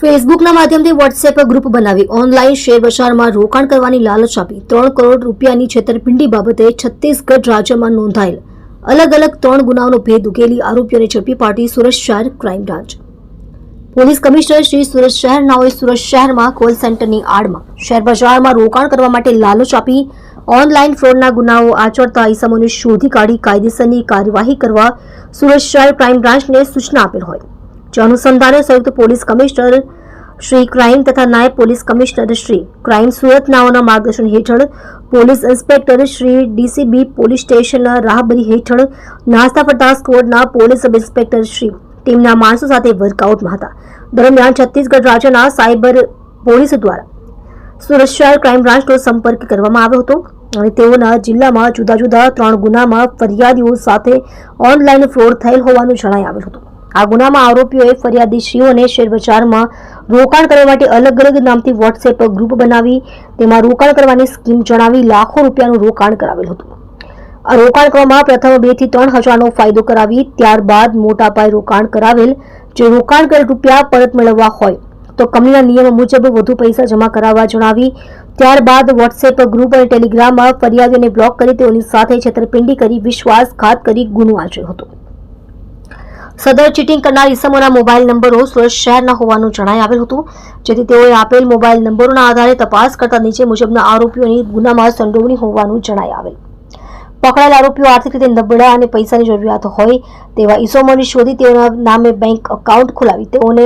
ફેસબુકના માધ્યમથી WhatsApp group બનાવી. Online share બજારમાં રોકાણ કરવાની લાલચ આપી. ત્રણ કરોડ રૂપિયાની છેતરપિંડી બાબતે છત્તીસગઢ રાજ્યમાં નોંધાયેલ. અલગ અલગ ત્રણ ગુનાઓનો ભેદ ઉકેલી આરોપીઓને ઝડપી પાડી સુરત શહેર crime branch. Police commissioner Shri Surat શહેરનાઓએ Surat શહેરમાં કોલ સેન્ટરની આડમાં શેર બજારમાં રોકાણ કરવા માટે લાલચ આપી. ઓનલાઈન ફ્રોડના ગુનાઓ આચરતા ઇસમોને શોધી કાઢી કાયદેસરની કાર્યવાહી કરવા સુરત શહેર ક્રાઇમ બ્રાન્ચને સૂચના આપેલ હોય. જે અનુસંધાને સંયુક્ત પોલીસ કમિશનર શ્રી ક્રાઇમ તથા નાયબ police commissioner Shri crime Surat નાઓના માર્ગદર્શન હેઠળ police inspector Shri DCB police સ્ટેશનના રાહબરી હેઠળ નાસ્તા ફરતા સ્કોડના પોલીસ સબ ઇન્સ્પેક્ટર શ્રી ટીમના માણસો સાથે વર્કઆઉટમાં હતા. દરમિયાન છત્તીસગઢ રાજ્યના સાયબર પોલીસ દ્વારા સુરત શહેર ક્રાઇમ બ્રાન્ચનો સંપર્ક કરવામાં આવ્યો હતો અને તેઓના જિલ્લામાં જુદા જુદા ત્રણ ગુનામાં ફરિયાદીઓ સાથે ઓનલાઈન ફ્રોડ થયેલ હોવાનું જણાઈ આવેલ હતું. આ ગુનામાં આરોપીઓએ ફરિયાદીશ્રીઓને શેરબજારમાં રોકાણ કરવા માટે અલગ અલગ નામથી વોટ્સએપ ગ્રુપ બનાવી, તેમાં રોકાણ કરવાની સ્કીમ જણાવી લાખો રૂપિયાનું રોકાણ કરાવેલ હતું. આ રોકાણ કરવામાં પ્રથમ બેથી ત્રણ હજારનો ફાયદો કરાવી, ત્યારબાદ મોટા પાયે રોકાણ કરાવેલ. જે રોકાણ કરેલ રૂપિયા પરત મેળવવા હોય, તો કંપનીના નિયમ મુજબ વધુ પૈસા જમા કરાવવા જણાવી. ત્યારબાદ વોટ્સએપ ગ્રુપ અને ટેલિગ્રામમાં ફરિયાદીઓને બ્લોક કરી તેઓની સાથે છેતરપિંડી કરી, વિશ્વાસઘાત કરી ગુનો આચર્યો હતો. સદર ચીટિંગ કરનાર ઇસમોના મોબાઈલ નંબરો સુરત શહેરના હોવાનું જણાઈ આવેલ હતું, જેથી તેઓએ આપેલ મોબાઈલ નંબરોના આધારે તપાસ કરતા નીચે મુજબના આરોપીઓની ગુનામાં સંડોવણી હોવાનું જણાઈ આવેલ. પકડાયેલ આરોપીઓ આર્થિક રીતે નબળા અને પૈસાની જરૂરિયાત હોય તેવા ઇસમોને શોધી તેઓના નામે બેંક એકાઉન્ટ ખોલાવી. તેઓને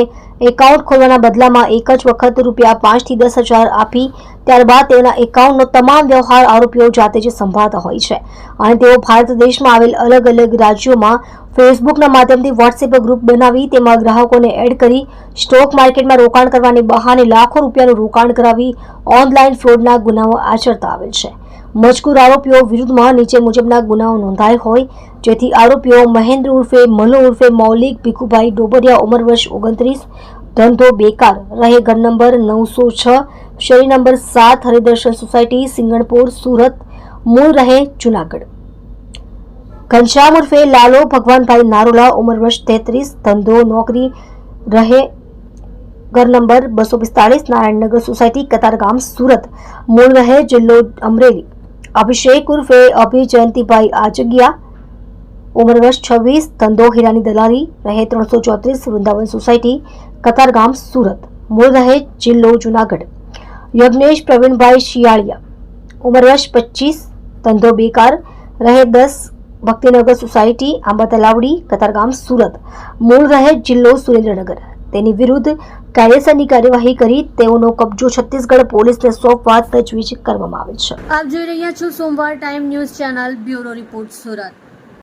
એકાઉન્ટ ખોલવાના બદલામાં એક જ વખત રૂપિયા પાંચથી દસ હજાર આપી ત્યારબાદ તેઓના એકાઉન્ટનો તમામ વ્યવહાર આરોપીઓ જાતે જ સંભાળતા હોય છે. અને તેઓ ભારત દેશમાં આવેલ અલગ અલગ રાજ્યોમાં ફેસબુકના માધ્યમથી વોટ્સએપ ગ્રુપ બનાવી તેમાં ગ્રાહકોને એડ કરી સ્ટોક માર્કેટમાં રોકાણ કરવાની બહાને લાખો રૂપિયાનું રોકાણ કરાવી ઓનલાઈન ફ્રોડના ગુનાઓ આચરતા આવેલ છે. મજકૂર આરોપીઓ વિરુદ્ધમાં નીચે મુજબના ગુનાઓ નોંધાયા હોય, જેથી આરોપીઓ મહેન્દ્ર ઉર્ફે મનુ ઉર્ફે મૌલિક, ભીખુભાઈ ડોબરિયા, ઉંમર વર્ષ ઓગણત્રીસ, ધંધો બેકાર, રહે ઘર નંબર નવસો છ, શેરી નંબર સાત, હરિદર્શન સોસાયટી, સિંગણપુર, સુરત, મૂળ રહે જુનાગઢ. ઘનશ્યામ ઉર્ફે લાલો ભગવાનભાઈ નારોલા, ઉંમર વર્ષ તેત્રીસ, ધંધો, નોકરી, રહે ઘર નંબર બસો પિસ્તાળીસ, નારાયણનગર સોસાયટી, કતારગામ, સુરત, મૂળ રહે જિલ્લો અમરેલી. અભિષેક ઉર્ફે અભિ જયંતિભાઈ આજગિયા ઉંમર વર્ષ છવ્વીસ ધંધો હીરાની દલાલી રહે ત્રણસો ચોત્રીસ વૃંદાવન સોસાયટી કતારગામ સુરત મૂળ રહે જિલ્લો જુનાગઢ યજ્ઞેશ પ્રવીણભાઈ શિયાળિયા ઉંમર વર્ષ પચીસ ધંધો બેકાર રહે દસ ભક્તિનગર સોસાયટી આંબા તલાવડી કતારગામ સુરત મૂળ રહે જિલ્લો સુરેન્દ્રનગર તેની વિરુદ્ધ કાયદેસરની કાર્યવાહી કરી તેઓનો કબજો છત્તીસગઢ પોલીસને સોંપવા તજવીજ કરવામાં આવી છે. આપ જોઈ રહ્યા છો સોમવાર time news channel bureau report Surat.